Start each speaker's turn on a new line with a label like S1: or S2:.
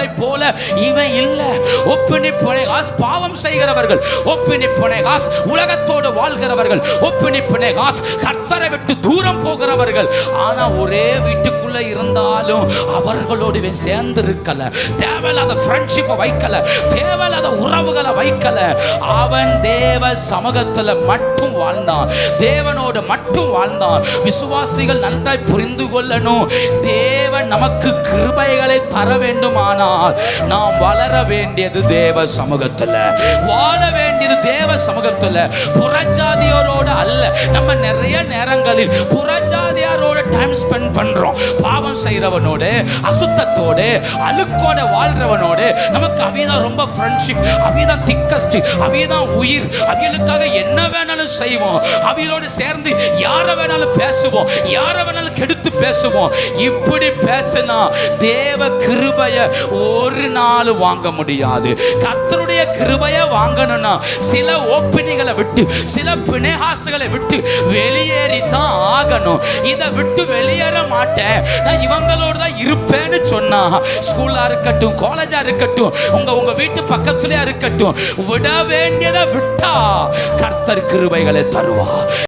S1: பினேகாசை போல இவன் இல்லை. ஒப்பினி புனேகாஸ் பாவம் செய்கிறவர்கள். ஒப்பினி புனேகாஸ் உலகத்தோடு வாழ்கிறவர்கள். ஒப்பினி புனேகாஸ் கர்த்தரை விட்டு தூரம் போகிறவர்கள். ஆனா ஒரே வீட்டுக்குள்ள இருந்தாலும் அவர்களோடு இவன் சேர்ந்து இருக்கல தேவையில்லாத ஃப்ரெண்ட்ஷிப்பை வைக்கல. தேவையில்லாத உறவுகளை வைக்கல. அவன் தேவ சமூகத்தில் மட்டும் வாழ்ந்தான். தேவனோடு மட்டும் வாழ்ந்தான். விசுவாசிகள் நன்றாய் புரிந்து கொள்ளணும். தேவன் நமக்கு கிருபைகளை தர வேண்டுமானால் நாம் வளர வேண்டியது தேவ சமூகத்தில். வாழ வேண்டியது தேவ சமூகத்தில். புறஜாதியோரோட அல்ல. நம்ம நிறைய நேரங்களில் புறஜாதியாரோட டைம் ஸ்பெண்ட் பண்ணுறோம் பாவம் செய்றவனோட அசுத்தத்தோட அழுக்கோட வாழ்றவனோட நமக்கு அவிதான் ரொம்ப ஃப்ரெண்ட்ஷிப் அவிதான் திக்கஸ்ட் அவிதான் உயிர். அவியலுக்காக என்ன வேணாலும் செய்வோம். அவியலோடு சேர்ந்து யாரை வேணாலும் பேசுவோம். யாரை வேணாலும் கெடுத்து பேசுவோம். இப்படி பேசினா தேவ கிருபைய ஒரு நாள் வாங்க முடியாது. கத்தருடைய கிருபைய வாங்கணும்னா சில ஓப்பினிகளை விட்டு சில பிணைகாசுகளை விட்டு வெளியேறி தான் ஆகணும். இதை விட்டு வெளியேற மாட்டேன். நான் இவங்களோடு தான் இருப்பேன்னு சொன்னா ஸ்கூலா இருக்கட்டும் காலேஜா இருக்கட்டும் உங்க உங்க வீட்டு பக்கத்துலயா இருக்கட்டும் விட வேண்டியதை விட்டா கர்த்தர் கிருபைகளை தருவா